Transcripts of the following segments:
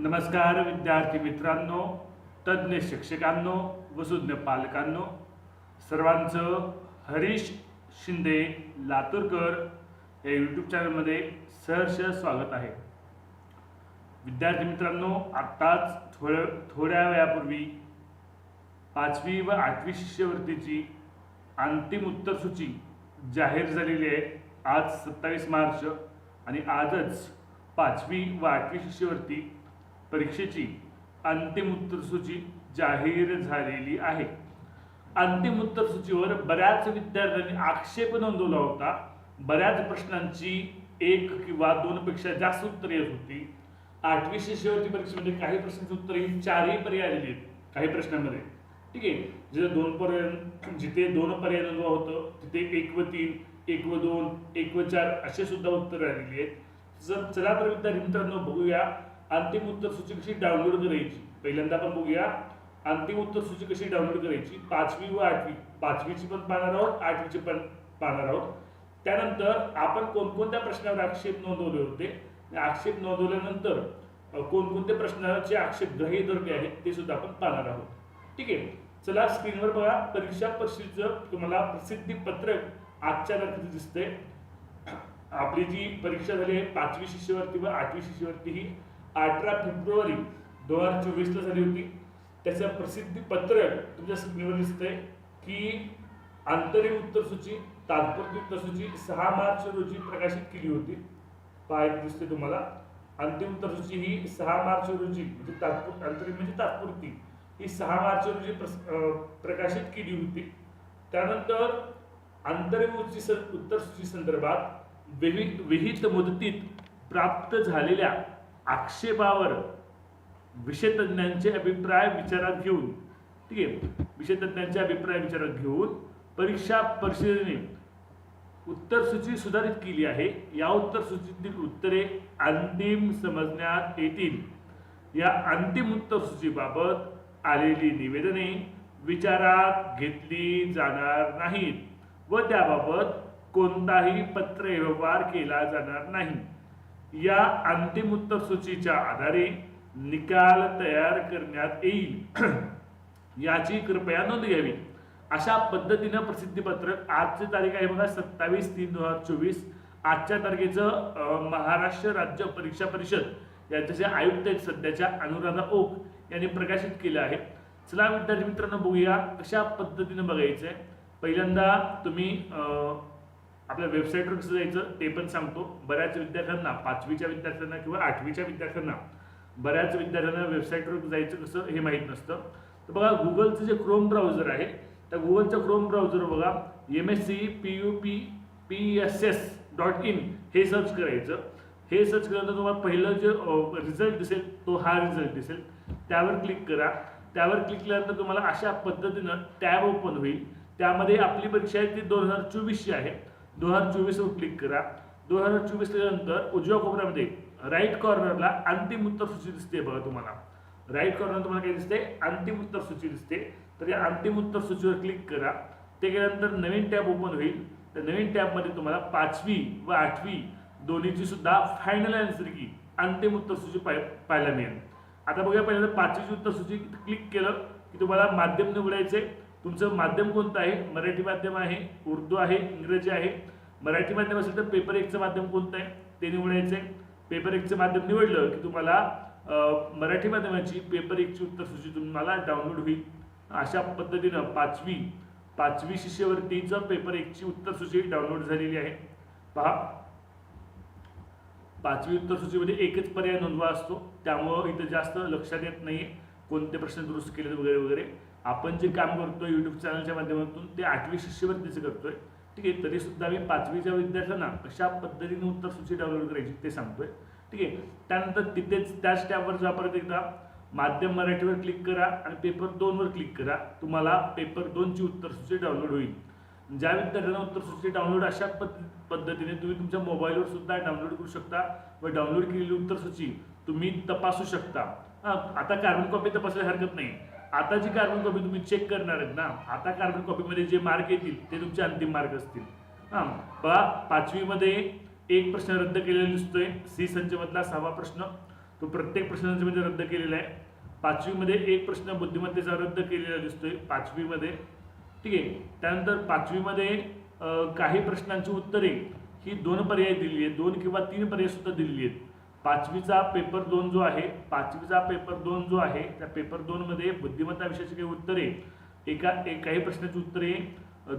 नमस्कार विद्यार्थी मित्रांनो तज्ज्ञ शिक्षकांनो वसुज्ञ पालकांनो सर्वांचं हरीश शिंदे लातूरकर या यूट्यूब चॅनलमध्ये सहर्ष स्वागत आहे. विद्यार्थी मित्रांनो आत्ताच थोड्या थोड्या वेळापूर्वी पाचवी व आठवी शिष्यवृत्तीची अंतिम उत्तरसूची जाहीर झालेली आहे. आज सत्तावीस मार्च आणि आजच पाचवी व आठवी शिष्यवृत्ती परीक्षेची अंतिम उत्तरसूची जाहीर झालेली आहे. अंतिम उत्तरसूचीवर बऱ्याच विद्यार्थ्यांनी आक्षेप नोंदवला होता. बऱ्याच प्रश्नांची एक किंवा दोनपेक्षा जास्त उत्तरे येत होती. आठवी शिष्यवृत्ती परीक्षेमध्ये म्हणजे काही प्रश्नांची उत्तरे ही चारही पर्याय आलेली आहेत. काही प्रश्नांमध्ये. ठीक आहे? जिथे दोन पर्याय जिथे दोन पर्याय नोंदवा होतं तिथे एक व तीन एक व दोन एक व चार असे सुद्धा उत्तरे आलेली आहेत. जर चला तर विद्यार्थी मित्रांनो बघूया अंतिम उत्तर सूची कशी डाउनलोड करायची? पहिल्यांदा आपण बघूया. अंतिम उत्तर सूची कशी डाउनलोड करायची? पाचवी व आठवी. पाचवीची पण पाहणार आहोत आठवीची पण पाहणार आहोत. त्यानंतर आपण कोणकोणत्या प्रश्नावर आक्षेप नोंदवले होते? आक्षेप नोंदवल्यानंतर अ, कोणकोणत्या प्रश्नाचे आक्षेप ग्रही धरले आहेत ते सुद्धा आपण पाहणार आहोत. ठीक आहे? चला स्क्रीनवर बघा. परीक्षा परिषदेचं तुम्हाला प्रसिद्धी पत्रक आजच्या तारखेचं दिसतंय. आपली जी परीक्षा झाली आहे पाचवी शिष्यवृत्ती व आठवी शिष्यवृत्ती ही अठरा फेब्रुवारी दोन हजार चोवीसला झाली होती. त्याचं प्रसिद्धी पत्रक तुमच्या स्क्रीनवर दिसतंय की आंतरिक उत्तरसूची तात्पुरती उत्तरसूची सहा मार्च रोजी प्रकाशित केली होती. पाहत दिसते तुम्हाला. अंतिम उत्तरसूची ही सहा मार्च रोजी म्हणजे तात्पुर आंतरिक म्हणजे तात्पुरती ही सहा मार्च रोजी प्रस- प्रकाशित केली होती. त्यानंतर आंतरिक उत्तरसूची संदर्भात विविध विहित मुदतीत प्राप्त झालेल्या आक्षेपावर विषयतज्ञांचे अभिप्राय विचारात घेऊन ठीक आहे विषयतज्ञांचे अभिप्राय विचारात घेऊन परीक्षा परिषदेने उत्तरसूची सुधारित केली आहे. या उत्तरसूचीतील उत्तरे अंतिम समजण्यात येतील. या अंतिम उत्तरसूचीबाबत आलेली निवेदने विचारात घेतली जाणार नाहीत व त्याबाबत कोणताही पत्रव्यवहार केला जाणार नाही. या अंतिम उत्तर सूचीच्या आधारे निकाल तयार करण्यात येईल. याची कृपया नोंद घ्यावी. अशा पद्धतीनं प्रसिद्धीपत्रक आजची तारीख आहे बघा सत्तावीस तीन दोन हजार चोवीस. आजच्या तारखेचं महाराष्ट्र राज्य परीक्षा परिषद यांचे आयुक्त आहेत सध्याच्या अनुराधा ओक यांनी प्रकाशित केलं आहे. चला विद्यार्थी मित्रांनो बघूया कशा पद्धतीनं बघायचं आहे पहिल्यांदा तुम्ही आपल्या वेबसाईटवर कसं जायचं ते पण सांगतो. बऱ्याच विद्यार्थ्यांना पाचवीच्या विद्यार्थ्यांना किंवा आठवीच्या विद्यार्थ्यांना बऱ्याच विद्यार्थ्यांना वेबसाईटवर जायचं कसं हे माहीत नसतं. तर बघा गुगलचं जे क्रोम ब्राउझर आहे त्या गुगलचं क्रोम ब्राउझर बघा M S C P U P P S S dot in हे सर्च करायचं. हे सर्च केल्यानंतर तुम्हाला पहिलं जे रिझल्ट दिसेल तो हा रिझल्ट दिसेल. त्यावर क्लिक करा. त्यावर क्लिक केल्यानंतर तुम्हाला अशा पद्धतीनं टॅब ओपन होईल. त्यामध्ये आपली परीक्षा आहे ती दोन हजार चोवीसची आहे. दोन हजार चोवीसवर क्लिक करा. दोन हजार चोवीस नंतर उजव्या कोपऱ्यामध्ये राईट कॉर्नरला अंतिम उत्तर सूची दिसते बघा तुम्हाला. राईट कॉर्नर तुम्हाला काय दिसते अंतिम उत्तर सूची दिसते. तर या अंतिम उत्तर सूचीवर क्लिक करा. ते केल्यानंतर नवीन टॅब ओपन होईल. त्या नवीन टॅबमध्ये तुम्हाला पाचवी व आठवी दोन्हीची सुद्धा फायनल आन्सर की अंतिम उत्तर सूची पाय पाहायला मिळेल. आता बघूया पहिल्यांदा पाचवीची उत्तर सूची क्लिक केलं की तुम्हाला माध्यम निवडायचे तुमचं माध्यम कोणतं आहे? मराठी माध्यम आहे उर्दू आहे इंग्रजी आहे. मराठी माध्यम असेल तर पेपर एकचं माध्यम कोणतं आहे? ते निवडायचं आहे. पेपर एकचं माध्यम निवडलं की तुम्हाला मराठी माध्यमाची पेपर एकची उत्तरसूची तुम्हाला डाउनलोड होईल. अशा पद्धतीनं पाचवी पाचवी शिष्यवृत्तीचं पेपर एकची उत्तरसूची डाउनलोड झालेली आहे. पहा. पाचवी उत्तरसूचीमध्ये एकच पर्याय नोंदवा असतो. त्यामुळं इथं जास्त लक्षात येत नाही कोणते प्रश्न दुरुस्त केले वगैरे वगैरे. आपण जे काम करतोय यूट्यूब चॅनलच्या माध्यमातून ते आठवी शिष्यवृत्तीचं करतोय. ठीक आहे तरीसुद्धा आम्ही मी पाचवीच्या विद्यार्थ्यांना कशा पद्धतीने उत्तर सूची डाउनलोड करायची ते सांगतोय. ठीक आहे त्यानंतर तिथेच त्याच टॅबवर जा परत एकदा माध्यम मराठीवर क्लिक करा आणि पेपर दोनवर क्लिक करा तुम्हाला पेपर दोनची उत्तर सूची डाउनलोड होईल. ज्या विद्यार्थ्यांना उत्तरसूची डाउनलोड अशा पद्धतीने तुम्ही तुमच्या मोबाईलवर सुद्धा डाउनलोड करू शकता व डाउनलोड केलेली उत्तरसूची तुम्ही तपासू शकता. आता कार्बन कॉपी तपासायला हरकत नाही. आता जी कार्बन कॉपी तुम्ही चेक करणार आहेत ना आता कार्बन कॉपीमध्ये जे मार्क येतील ते तुमचे अंतिम मार्क असतील. हां बघा पाचवीमध्ये एक प्रश्न रद्द केलेला दिसतोय. सी संचमधला सहावा प्रश्न. तो प्रत्येक प्रश्नांमध्ये रद्द केलेला आहे. पाचवीमध्ये एक प्रश्न बुद्धिमत्तेचा रद्द केलेला दिसतोय. पाचवीमध्ये ठीक आहे. त्यानंतर पाचवीमध्ये काही प्रश्नांची उत्तरे ही दोन पर्याय दिलेली आहेत. दोन किंवा तीन पर्याय सुद्धा दिलेली आहेत. पाचवीचा पेपर दोन जो आहे पाचवीचा पेपर दोन जो आहे त्या पेपर दोनमध्ये बुद्धिमत्ता विषयाची काही उत्तरे एका एक काही प्रश्नाची उत्तरे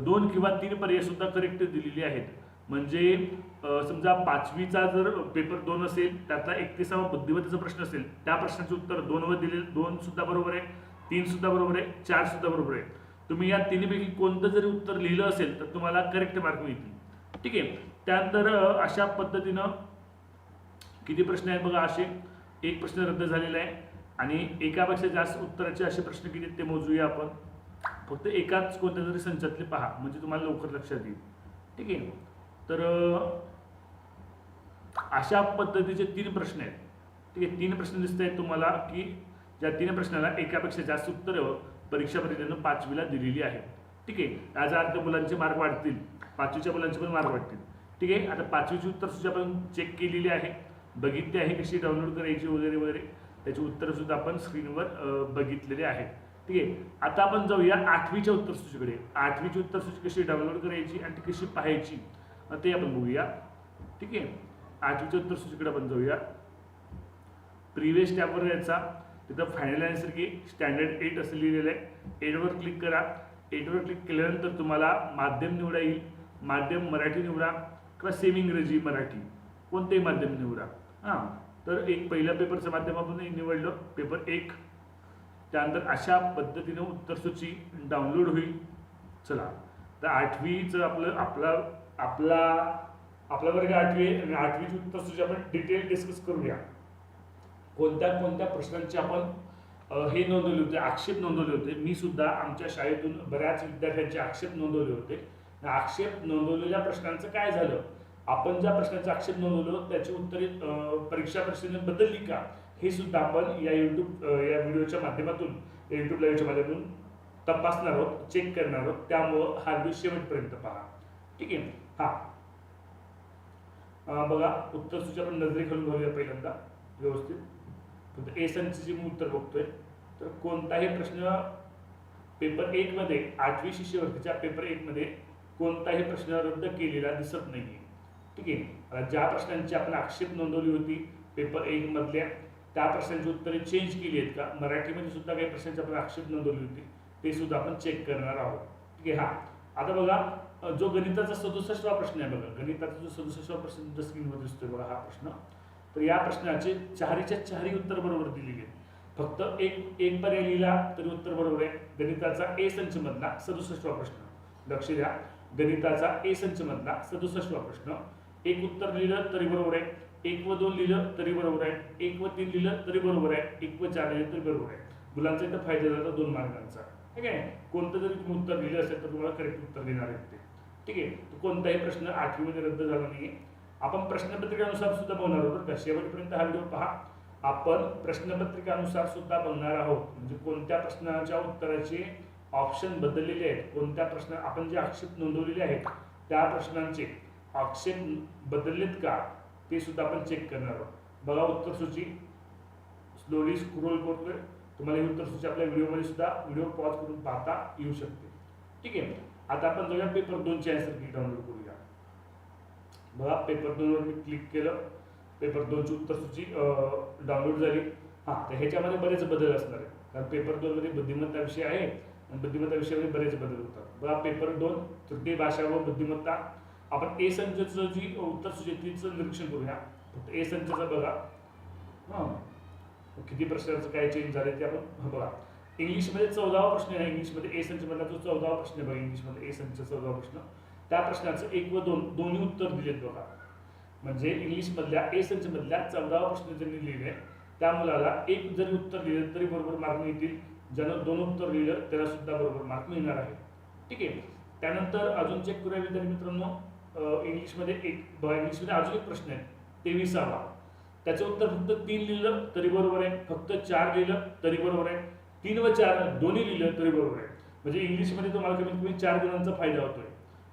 दोन किंवा तीन पर्याय सुद्धा करेक्ट दिलेली आहेत. म्हणजे समजा पाचवीचा जर पेपर दोन असेल त्यातला एकतीसावा बुद्धिमत्तेचा प्रश्न असेल त्या प्रश्नाचे उत्तर दोनवर दिले दोन सुद्धा बरोबर आहे तीन सुद्धा बरोबर आहे चार सुद्धा बरोबर आहे. तुम्ही या तिन्हीपैकी कोणतं जरी उत्तर लिहिलं असेल तर तुम्हाला करेक्ट मार्क मिळतील. ठीक आहे? त्यानंतर अशा पद्धतीनं किती प्रश्न आहेत बघा असे? एक प्रश्न रद्द झालेला आहे. आणि एकापेक्षा जास्त उत्तराचे असे प्रश्न किती आहेत ते मोजूया आपण. फक्त एकाच कोणत्या तरी संचातले पहा म्हणजे तुम्हाला लवकर लक्षात येईल. ठीक आहे? तर अशा पद्धतीचे तीन प्रश्न आहेत. ठीक आहे? तीन प्रश्न दिसत आहेत तुम्हाला की ज्या तीन प्रश्नाला एकापेक्षा जास्त उत्तरं परीक्षा परिषदेनं पाचवीला दिलेली आहेत. ठीक आहे? याचा अर्थ मुलांचे मार्क वाढतील. पाचवीच्या मुलांचे पण मार्क वाढतील. ठीक आहे? आता पाचवीची उत्तर सुद्धा आपण चेक केलेली आहे. बघितली आहे कशी डाउनलोड करायची वगैरे वगैरे. त्याची उत्तरं सुद्धा आपण स्क्रीनवर बघितलेले आहेत ठीक आहे. आता आपण जाऊया आठवीच्या उत्तर सूचीकडे आठवीची उत्तर सूची कशी डाउनलोड करायची आणि ती कशी पाहायची? ते आपण बघूया. ठीक आहे. आठवीच्या उत्तर सूचीकडे आपण जाऊया. प्रिव्हियस टॅबवर यायचा. तिथं final answer key standard eight असं लिहिलेलं आहे. एटवर क्लिक करा. एटवर क्लिक केल्यानंतर तुम्हाला माध्यम निवडा येईल. माध्यम मराठी निवडा किंवा सेमी इंग्रजी मराठी. कोणतेही माध्यम निवडा. हां तर एक पहिल्या पेपरचं माध्यमातून एक निवडलं. पेपर एक. त्यानंतर अशा पद्धतीने उत्तरसूची डाउनलोड होईल. चला. तर आठवीचं आपलं आपला आपला आपला वर्ग आठवी आणि आठवीची उत्तरसूची आपण डिटेल डिस्कस करूया. कोणत्या कोणत्या प्रश्नांचे आपण हे नोंदवले होते आक्षेप नोंदवले होते. मी सुद्धा आमच्या शाळेतून बऱ्याच विद्यार्थ्यांचे आक्षेप नोंदवले होते. आक्षेप नोंदवलेल्या प्रश्नांचं काय झालं? आपण ज्या प्रश्नाचा आक्षेप नोंदवलो त्याची उत्तरे परीक्षा परिषदेने बदलली का? हे सुद्धा आपण या यूट्यूब या व्हिडिओच्या माध्यमातून यूट्यूब लाईव्हच्या माध्यमातून तपासणार आहोत चेक करणार आहोत. त्यामुळं हा व्हिडिओ शेवटपर्यंत पहा. ठीक आहे? हा. बघा उत्तर सूची आपण नजरेखालून बघूया पहिल्यांदा व्यवस्थित. फक्त एस संच जी मी उत्तर बघतोय. तर कोणताही प्रश्न पेपर एकमध्ये आठवी शिष्यवृत्तीच्या पेपर एकमध्ये कोणताही प्रश्न रद्द केलेला दिसत नाहीये. ठीक आहे? ज्या प्रश्नांची आपण आक्षेप नोंदवली होती पेपर एक मधल्या त्या प्रश्नांची उत्तरे चेंज केली आहेत का? मराठीमध्ये सुद्धा काही प्रश्नांची आपण आक्षेप नोंदवली होती ते सुद्धा आपण चेक करणार आहोत. ठीक आहे? हा. आता बघा जो गणिताचा सदुसष्टवा प्रश्न आहे बघा गणिताचा जो सदुसष्टवा प्रश्न तुमच्या स्क्रीनवर दिसतोय बघा हा प्रश्न. तर या प्रश्नाचे चारीच्या चारही उत्तर बरोबर दिली आहेत. फक्त एक एक पर्याय लिहिला तरी उत्तर बरोबर आहे. गणिताचा ए संच मधला सदुसष्टवा प्रश्न. लक्ष द्या. गणिताचा ए संच मधला सदुसष्टवा प्रश्न. एक उत्तर लिहिलं तरी बरोबर आहे. एक व दोन लिहिलं तरी बरोबर आहे. एक व तीन लिहिलं तरी बरोबर आहे. एक व चार लिहिलं तरी बरोबर आहे. मुलांचा इथं फायदा झाला दोन मार्कांचा ठीक आहे? कोणतं जरी तुम्ही उत्तर लिहिलं असेल तर तुम्हाला करेक्ट उत्तर देणार आहेत ते. ठीक आहे? तो कोणताही प्रश्न आठवीमध्ये रद्द झाला नाही आपण प्रश्नपत्रिकेनुसार सुद्धा बघणार आहोत. का शेवटपर्यंत हा व्हिडिओ पहा. आपण प्रश्नपत्रिकानुसार सुद्धा बघणार आहोत. म्हणजे कोणत्या प्रश्नाच्या उत्तराचे ऑप्शन बदललेले आहेत. कोणत्या प्रश्न आपण जे आक्षेप नोंदवलेले आहेत त्या प्रश्नांचे. आक्षेप बदललेत का? ते सुद्धा आपण चेक करणार आहोत. बघा उत्तर सूची. स्लोली स्क्रोल करतोय. तुम्हाला ही उत्तर सूची आपल्या व्हिडिओमध्ये सुद्धा व्हिडिओ पॉज करून पाहता येऊ शकते. ठीक आहे? आता आपण जाऊया पेपर दोनची आन्सर की डाउनलोड करूया. बघा पेपर दोनवर मी क्लिक केलं. पेपर दोनची उत्तर सूची डाउनलोड झाली. हां तर ह्याच्यामध्ये बरेच बदल असणार आहेत. कारण पेपर दोनमध्ये बुद्धिमत्ता विषय आहे आणि बुद्धिमत्ता विषयामध्ये बरेच बदल होतात. बघा पेपर दोन तृतीय भाषा व बुद्धिमत्ता. आपण ए संचचं जी उत्तर सुचेतीचं निरीक्षण करूया. फक्त ए संचचं बघा. हां. किती प्रश्नांचं काय चेंज झाले ते आपण बघा. इंग्लिशमध्ये चौदावा प्रश्न आहे. इंग्लिशमध्ये ए संचमधला जो चौदावा प्रश्न आहे बघा इंग्लिशमध्ये ए संच चौदावा प्रश्न. त्या प्रश्नाचं एक व दोन दोन्ही उत्तर दिलेत बघा. म्हणजे इंग्लिशमधल्या ए संचमधल्या चौदावा प्रश्न ज्यांनी लिहिले त्या मुलाला एक जरी उत्तर लिहिलं तरी बरोबर मार्क मिळतील. ज्यानं दोन उत्तर लिहिलं त्याला सुद्धा बरोबर मार्क मिळणार आहे. ठीक आहे? त्यानंतर अजून चेक करूया विद्यार्थी मित्रांनो. इंग्लिशमध्ये एक इंग्लिशमध्ये अजून एक प्रश्न आहे. तेविसावा. त्याचं उत्तर फक्त तीन लिहिलं तरी बरोबर आहे. फक्त चार लिहिलं तरी बरोबर आहे. तीन व चार दोन्ही लिहिलं तरी बरोबर आहे. म्हणजे इंग्लिशमध्ये तुम्हाला कमीत कमी चार गुणांचा फायदा होतोय.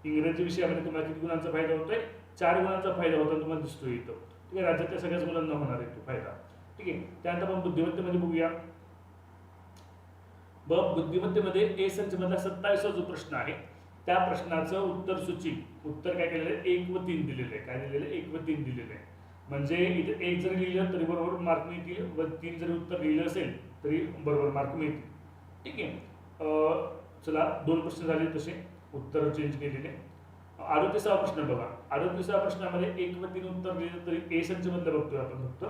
इंग्रजी विषयामध्ये तुम्हाला किती गुणांचा फायदा होतोय? चार गुणांचा फायदा होता तुम्हाला दिसतोय इथं. ठीक आहे राज्यातल्या सगळ्याच मुलांना होणार आहे तो फायदा. ठीक आहे त्यानंतर आपण बुद्धिमत्तेमध्ये बघूया. ब बुद्धिमत्तेमध्ये ए संच मधला सत्तावीसवा जो प्रश्न आहे त्या प्रश्नाचं उत्तर सूची उत्तर काय केलेलं आहे? एक व तीन दिलेलं आहे. काय दिलेलं आहे? एक व तीन दिलेलं आहे. म्हणजे इथे एक जरी लिहिलं तरी बरोबर मार्क मिळतील व तीन जरी उत्तर लिहिलं असेल तरी बरोबर मार्क मिळतील. ठीक आहे? चला दोन प्रश्न झाले तसे. उत्तर चेंज केलेले. अडोतीसावा प्रश्न बघा. अडोतीसाव्या प्रश्नामध्ये एक व तीन उत्तर लिहिलं तरी ए संचमधलं बघतोय आपण फक्त.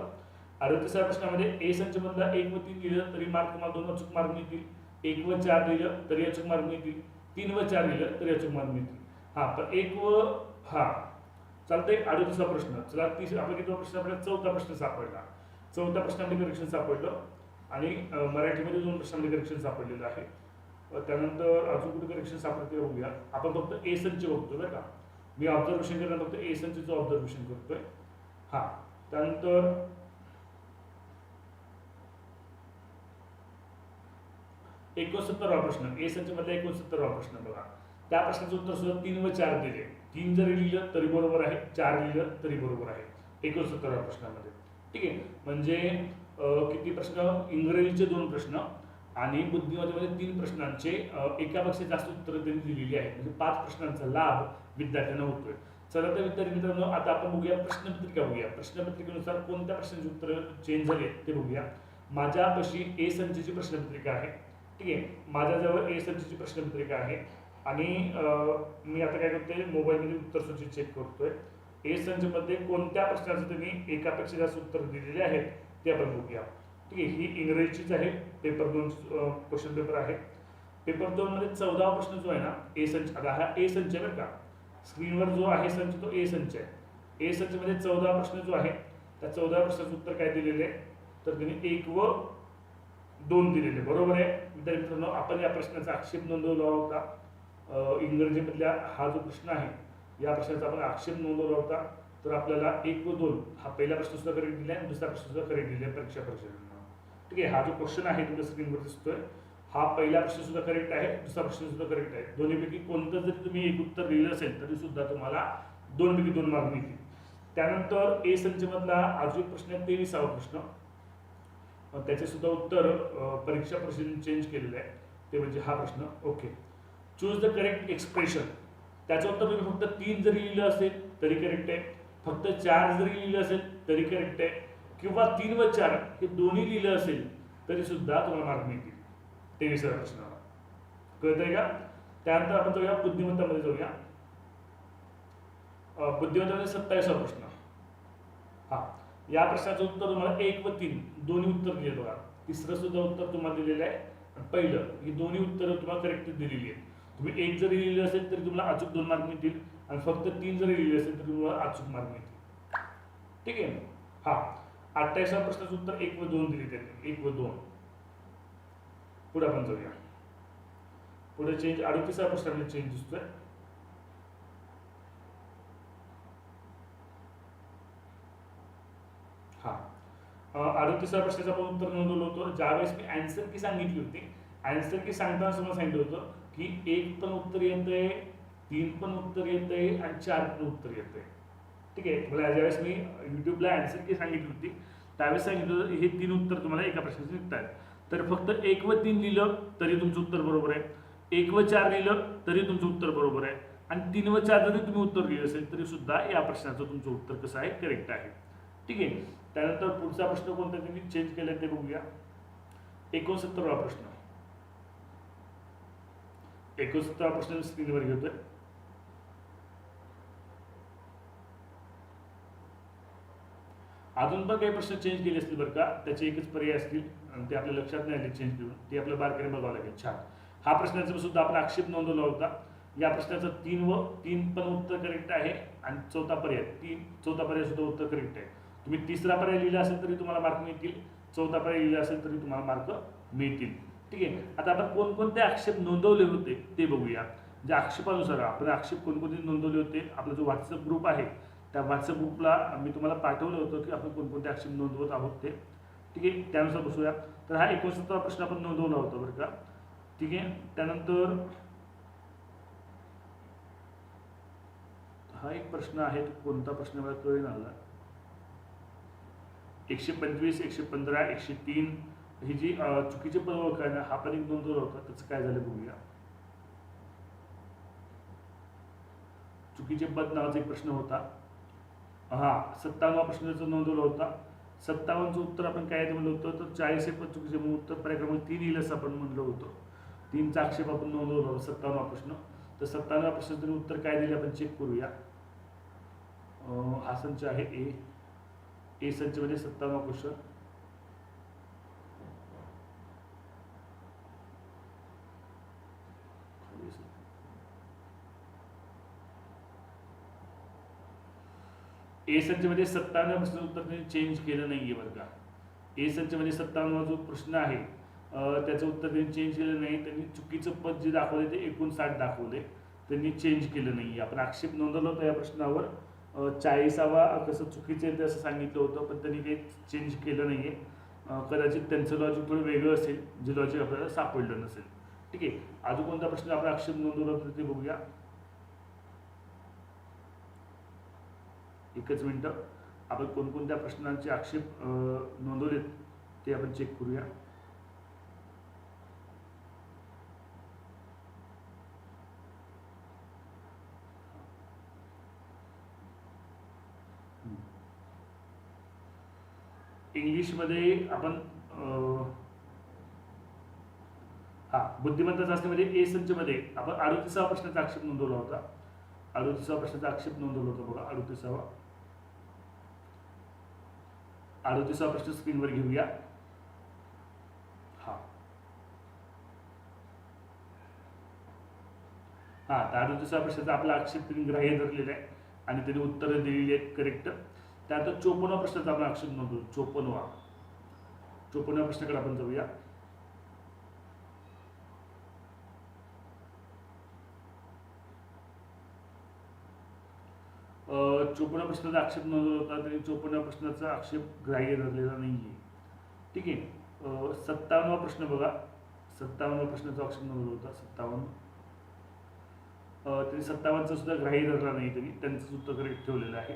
अडोतीसाव्या प्रश्नामध्ये ए संचमधला एक व तीन लिहिलं तरी मार्क तुम्हाला दोन अचूक मार्क मिळतील. एक व चार लिहिलं तरी अचूक मार्क मिळतील. तीन व चार लिहिलं तर याचं मान मिळतं. हा तर एक व हा. चालतंय अडोतीसा प्रश्न. चला तीस आपला किती प्रश्न आपल्याला चौथा प्रश्न सापडला. चौथा प्रश्नामध्ये करेक्शन सापडलं. आणि मराठीमध्ये दोन प्रश्नामध्ये करेक्शन सापडलेलं आहे. त्यानंतर अजून कुठे करेक्शन सापडते बघूया. आपण फक्त ए संच बघतो बरं का? मी ऑब्झर्वेशन करताना फक्त ए संचचं ऑब्झर्वेशन करतोय. हा. त्यानंतर एकोणसत्तरवा प्रश्न ए संचमधला एकोणसत्तरवा प्रश्न बघा. त्या प्रश्नाचं उत्तर सुद्धा तीन व चार दिले. तीन जरी लिहिलं तरी बरोबर आहे चार लिहिलं तरी बरोबर आहे. एकोणसत्तरव्या प्रश्नामध्ये. ठीक आहे? म्हणजे किती प्रश्न? इंग्रजीचे दोन प्रश्न आणि बुद्धिमत्तेमध्ये तीन प्रश्नांचे एकापेक्षा जास्त उत्तरं त्यांनी दिलेली आहेत. म्हणजे पाच प्रश्नांचा लाभ विद्यार्थ्यांना होतोय. चला तर विद्यार्थी मित्रांनो आता आपण बघूया प्रश्नपत्रिका बघूया. प्रश्नपत्रिकेनुसार कोणत्या प्रश्नांची उत्तरं चेंज झाली ते बघूया. माझ्यापाशी ए संचची प्रश्नपत्रिका आहे. ठीक आहे. माझ्याजवळ ए संचची प्रश्नपत्रिका आहे. आणि मी आता काय करतोय? मोबाईलमध्ये उत्तरसूची चेक करतोय. ए संचमध्ये कोणत्या प्रश्नाचं तुम्ही एकापेक्षा जास्त उत्तर दिलेले आहेत ते आपण बघूया. ठीक आहे. ही इंग्रजीचीच आहे. पेपर दोन क्वेश्चन पेपर आहे. पेपर दोन मध्ये चौदा प्रश्न जो आहे ना ए संच आता हा ए संच आहे बरं का? स्क्रीनवर जो आहे संच तो ए संच आहे. ए संच मध्ये चौदा प्रश्न जो आहे त्या चौदा प्रश्नाचं उत्तर काय दिलेले आहे? तर त्यांनी एक व दोन दिलेले. बरोबर आहे? विद्यार्थी मित्रांनो आपण या प्रश्नाचा आक्षेप नोंदवला होता. इंग्रजीमधल्या हा जो प्रश्न आहे या प्रश्नाचा आपण आक्षेप नोंदवला होता. तर आपल्याला एक व दोन हा पहिला प्रश्न सुद्धा करेक्ट दिला आणि दुसरा प्रश्न सुद्धा करेक्ट दिला परीक्षा परिषदेनं ठीक आहे? हा जो क्वेश्चन आहे तुमच्या स्क्रीनवर दिसतोय. हा पहिला प्रश्न सुद्धा करेक्ट आहे दुसरा प्रश्न सुद्धा करेक्ट आहे. दोन्हीपैकी कोणतं जरी तुम्ही एक उत्तर लिहिलं असेल तरी सुद्धा तुम्हाला दोनपैकी दोन मार्क मिळतील. त्यानंतर ए संचमधला अजून एक प्रश्न आहे तेविसावा प्रश्न. त्याचे सुद्धा उत्तर परीक्षा परिषदेने चेंज केलेलं आहे. ते म्हणजे हा प्रश्न. Okay choose the correct expression त्याचं उत्तर तुम्ही फक्त तीन जरी लिहिलं असेल तरी करेक्ट आहे. फक्त चार जरी लिहिलं असेल तरी करेक्ट आहे. किंवा तीन व चार हे दोन्ही लिहिलं असेल तरी सुद्धा तुम्हाला मार्क मिळतील. तेविसाव्या प्रश्नाला कळतंय का? त्यानंतर आपण जाऊया बुद्धिमत्तामध्ये जाऊया. बुद्धिमत्तामध्ये म्हणजे सत्तावीसावा प्रश्न. हा. या प्रश्नाचं उत्तर तुम्हाला एक व तीन दोन्ही उत्तर दिले बघा. तिसरं सुद्धा उत्तर तुम्हाला दिलेलं आहे. आणि पहिलं ही दोन्ही उत्तरं तुम्हाला करेक्ट दिलेली आहेत. तुम्ही एक जरी लिहिली असेल तरी तुम्हाला अचूक दोन मार्क मिळतील आणि फक्त तीन जरी लिहिली असेल तरी तुम्हाला अचूक मार्क मिळतील. ठीक आहे? हा. अठ्ठावीसव्या प्रश्नाचं उत्तर एक व दोन दिले त्यांनी. एक व दोन. पुढे आपण जाऊया. पुढे चेंज अडतीसाव्या प्रश्नामध्ये चेंज दिसतोय हा अडतीसाव्या प्रश्नाचं आपण उत्तर नोंदवलं होतं. ज्यावेळेस मी अँसर की सांगितली होती. अँसर की सांगताना तुम्हाला सांगितलं होतं की एक पण उत्तर येतंय तीन पण उत्तर येतंय आणि चार पण उत्तर येतंय. ठीक आहे? मला ज्यावेळेस मी युट्यूबला अँसर की सांगितली होती त्यावेळेस सांगितलं होतं हे तीन उत्तर तुम्हाला एका प्रश्नाचे निघतात तर फक्त एक व तीन लिहिलं तरी तुमचं उत्तर बरोबर आहे. एक व चार लिहिलं तरी तुमचं उत्तर बरोबर आहे. आणि तीन व चार जरी तुम्ही उत्तर लिहिलं असेल तरी सुद्धा या प्रश्नाचं तुमचं उत्तर कसं आहे करेक्ट आहे. ठीक आहे. त्यानंतर पुढचा प्रश्न कोणता त्यांनी चेंज केला ते बघूया. एकोणसत्तरवा प्रश्न. एकोणसत्तरवा प्रश्न स्क्रीनवर घेतोय. अजून पण काही प्रश्न चेंज केले असतील बरं का? त्याचे एकच पर्याय असतील आणि ते आपल्या लक्षात नाही आले चेंज करून. ते आपल्या बारकाईने बघावं लागेल. छान. हा प्रश्नाचा सुद्धा आपण आक्षेप नोंदवला होता. या प्रश्नाचं तीन व तीन पण उत्तर करेक्ट आहे आणि चौथा पर्याय. तीन चौथा पर्याय सुद्धा उत्तर करेक्ट आहे. तुम्ही तिसरा पर्याय लिहिला असेल तरी तुम्हाला मार्क मिळतील. चौथा पर्याय लिहिला असेल तरी तुम्हाला मार्क मिळतील. ठीक आहे? आता आपण कोणकोणते आक्षेप नोंदवले होते ते बघूया. म्हणजे आक्षेपानुसार आपण आक्षेप कोणकोणते नोंदवले होते? आपला जो व्हॉट्सअप ग्रुप आहे त्या व्हॉट्सअप ग्रुपला मी तुम्हाला पाठवलं होतं की आपण कोणकोणते आक्षेप नोंदवत आहोत ते. ठीक आहे? त्यानुसार बसूया. तर हा एकोणसत्तरा प्रश्न आपण नोंदवला होता बरं का. ठीक आहे? त्यानंतर हा एक प्रश्न आहे तो कोणता प्रश्न मला कळेल आला. एकशे पंचवीस एकशे पंधरा एकशे तीन ही जी चुकीचे पद ओळखायला हा पण एक नोंदवला होता. त्याचं काय झालं बघूया. चुकीचे पद नावाचा एक प्रश्न होता. हा सत्तावन्नवा प्रश्न नोंदवला होता. सत्तावन्नचं उत्तर आपण काय म्हणलं होतं? तर चाळीस हे पद चुकीचे उत्तर पर्याय तीन येईल असं आपण म्हणलं होतं. तीनचा आक्षेप आपण नोंदवला होता सत्तावन्नवा प्रश्न. तर सत्तावन्नवा प्रश्नाचं उत्तर काय दिले आपण चेक करूया. हा संच आहे ए. ए संच म्हणजे सत्तावन्नवा क्वेश्चन ए संचमध्ये सत्तावन्न म्हणजे प्रश्न उत्तर त्यांनी चेंज केलं नाहीये बरं का. ए संचमध्ये म्हणजे सत्तावन्नवा जो प्रश्न आहे त्याचं उत्तर त्यांनी चेंज केलं नाही त्यांनी चुकीचं पद जे दाखवले ते एकोणसाठ दाखवले त्यांनी चेंज केलं नाही आपण आक्षेप नोंदवला होता या प्रश्नावर. चाळीसावा कसं चुकीचं आहे ते असं सांगितलं होतं पण त्यांनी काही चेंज केलं नाही आहे कदाचित त्यांचं लॉजिक थोडं वेगळं असेल जे लॉजिक आपल्याला सापडलं नसेल. ठीक आहे. अजून कोणता प्रश्न आपण आक्षेप नोंदवला तर ते बघूया. एकच मिनटं. आपण कोणकोणत्या प्रश्नांचे आक्षेप नोंदवलेत ते आपण चेक करूया. इंग्लिशमध्ये आपण हा बुद्धिमत्ता चाचणीमध्ये म्हणजे ए संचमध्ये आपण अडुतीसावा प्रश्नाचा आक्षेप नोंदवला होता. अडुतीसावा प्रश्नाचा आक्षेप नोंदवला होता बघा अडुतीसावा. अडुतीसावा प्रश्न स्क्रीनवर घेऊया. हा. हा तर अडुतीसावा प्रश्नाचा आपला आक्षेप ग्राह्य धरलेला आहे. आणि त्यांनी उत्तरं दिलेली आहेत करेक्ट त्यानंतर चोपन्न प्रश्नाचा आपण आक्षेप नोंदवू. चोपन्नवा. चोपन्नव्या प्रश्नाकडे आपण जाऊया. चोपन्न प्रश्नाचा आक्षेप नोंदवला होता तरी चोपन्न प्रश्नाचा आक्षेप ग्राह्य धरलेला नाहीये. ठीक आहे. सत्तावन्नवा प्रश्न बघा. सत्तावन्नवा प्रश्नाचा आक्षेप नोंदवला होता. सत्तावन्न. त्यांनी सत्तावन्नचा सुद्धा ग्राह्य धरला नाही त्यांनी. त्यांचं उत्तर करेक्ट ठेवलेलं आहे.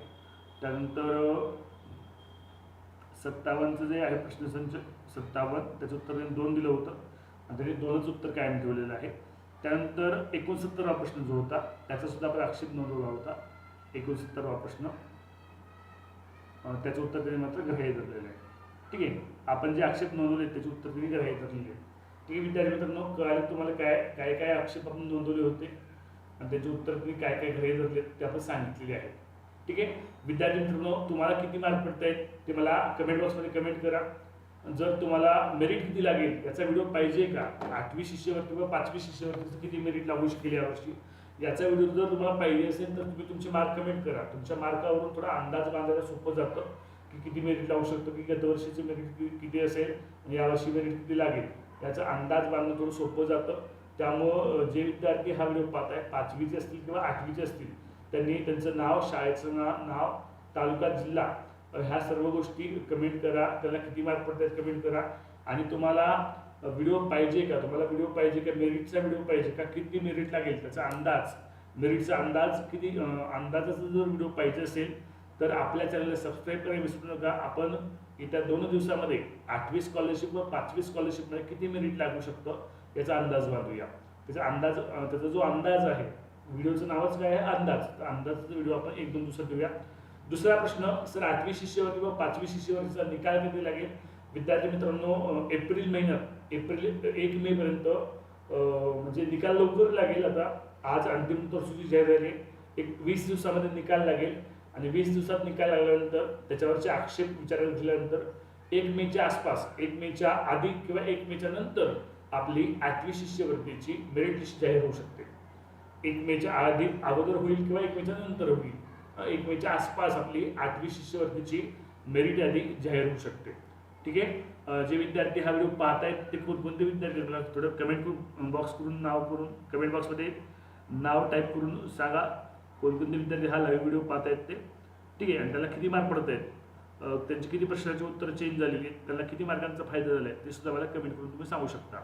त्यानंतर सत्तावनचं सत्तावन्नचं जे आहे प्रश्नसंच सत्तावन्न त्याचं उत्तर त्यांनी दोन दिलं होतं. आणि त्यांनी दोनच उत्तर कायम ठेवलेलं आहे. त्यानंतर एकोणसत्तरवा प्रश्न जो होता त्याचा सुद्धा आपण आक्षेप नोंदवला होता. एकोणसत्तरवा प्रश्न. त्याचं उत्तर त्यांनी मात्र ग्राह्य धरलेलं आहे. ठीक आहे? आपण जे आक्षेप नोंदवले त्याचे उत्तर त्यांनी ग्राह्य धरलेले आहे ठीक आहे विद्यार्थी मित्रांनो कळालं तुम्हाला काय काय काय आक्षेप आपण नोंदवले होते? आणि त्याचे उत्तर तुम्ही काय काय घरे धरले ते आपण सांगितलेले आहे ठीक आहे? विद्यार्थी मित्रांनो तुम्हाला किती मार्क पडत आहेत ते मला कमेंट बॉक्समध्ये कमेंट करा. जर तुम्हाला मेरिट किती लागेल याचा व्हिडिओ पाहिजे का? आठवी शिष्यवृत्ती किंवा पाचवी शिष्यवृत्तीचं किती मेरिट लागू शकेल यावर्षी याचा व्हिडिओ जर तुम्हाला पाहिजे असेल तर तुम्ही तुमचे मार्क कमेंट करा. तुमच्या मार्कावरून थोडा अंदाज बांधायला सोपं जातं की किती मेरिट लावू शकतो की गतवर्षीचे मेरिट किती किती असेल आणि यावर्षी मेरिट किती लागेल. याचा अंदाज बांधणं थोडं सोपं जातं. त्यामुळं जे विद्यार्थी हा व्हिडिओ पाहत आहे पाचवीचे असतील किंवा आठवीचे असतील त्यांनी त्यांचं नाव शाळेचं ना नाव तालुका जिल्हा ह्या सर्व गोष्टी कमेंट करा. त्याला किती मार्क पडतात कमेंट करा. आणि तुम्हाला व्हिडिओ पाहिजे का? तुम्हाला व्हिडिओ पाहिजे का? मेरिटचा व्हिडिओ पाहिजे का? किती मेरिट लागेल? त्याचा अंदाज. मेरिटचा अंदाज किती अंदाजाचा जर व्हिडिओ पाहिजे असेल तर आपल्या चॅनलला सबस्क्राईब करायला विसरू नका. आपण येत्या दोन दिवसामध्ये आठवी स्कॉलरशिप व पाचवी स्कॉलरशिपमध्ये किती मेरिट लागू शकतं? याचा अंदाज बांधूया. त्याचा अंदाज त्याचा जो अंदाज आहे व्हिडिओचं नावच काय आहे? अंदाज. तर अंदाजाचा व्हिडिओ आपण एक दोन दिवसात घेऊया दुसरा प्रश्न सर आठवी शिष्यवृत्ती व पाचवी शिष्यवृत्तीचा निकाल किती लागेल? विद्यार्थी मित्रांनो एप्रिल महिन्यात एप्रिल एक मे पर्यंत म्हणजे निकाल लवकर लागेल. आता आज अंतिम तरसुची जाहीर झाली. एक वीस दिवसामध्ये निकाल लागेल. आणि वीस दिवसात निकाल लागल्यानंतर त्याच्यावरचे आक्षेप विचारायला दिल्यानंतर एक मेच्या आसपास एक मेच्या आधी किंवा एक मेच्या नंतर आपली आठवी शिष्यवृत्तीची मेरिट लिस्ट जाहीर होऊ शकते. एक मेच्या आधी अगोदर होईल किंवा एक मेच्या नंतर होईल. एक मेच्या आसपास आपली आठवी शिष्यवृत्तीची मेरिट यादी जाहीर होऊ शकते. ठीक आहे? जे विद्यार्थी हा व्हिडिओ पाहत आहेत ते कोणकोणते विद्यार्थी मला थोडं कमेंट करून बॉक्स करून नाव करून कमेंट बॉक्समध्ये नाव टाईप करून सांगा. कोणकोणते विद्यार्थी हा लाईव्ह व्हिडिओ पाहत आहेत ते. ठीक आहे? आणि त्याला किती मार्क पडत आहेत? त्यांची किती प्रश्नाची उत्तरं चेंज झालेली आहेत? त्यांना किती मार्कांचा फायदा झाला आहे ते सुद्धा मला कमेंट करून तुम्ही सांगू शकता.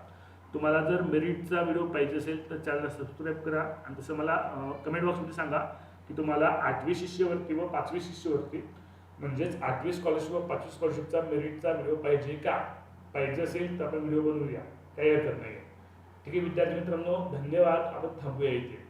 तुम्हाला जर मेरिटचा व्हिडिओ पाहिजे असेल तर चॅनलला सबस्क्राईब करा. आणि तसं मला कमेंट बॉक्समध्ये सांगा की तुम्हाला आठवी शिष्यवरती व पाचवी शिष्यवरती म्हणजेच आठवी स्कॉलरशिप व पाचवी स्कॉलरशिपचा मेरिटचा व्हिडिओ पाहिजे का? पाहिजे असेल तर आपण व्हिडिओ बनवूया. काही हरकत नाही ठीक आहे विद्यार्थी मित्रांनो धन्यवाद. आपण थांबूया इथे.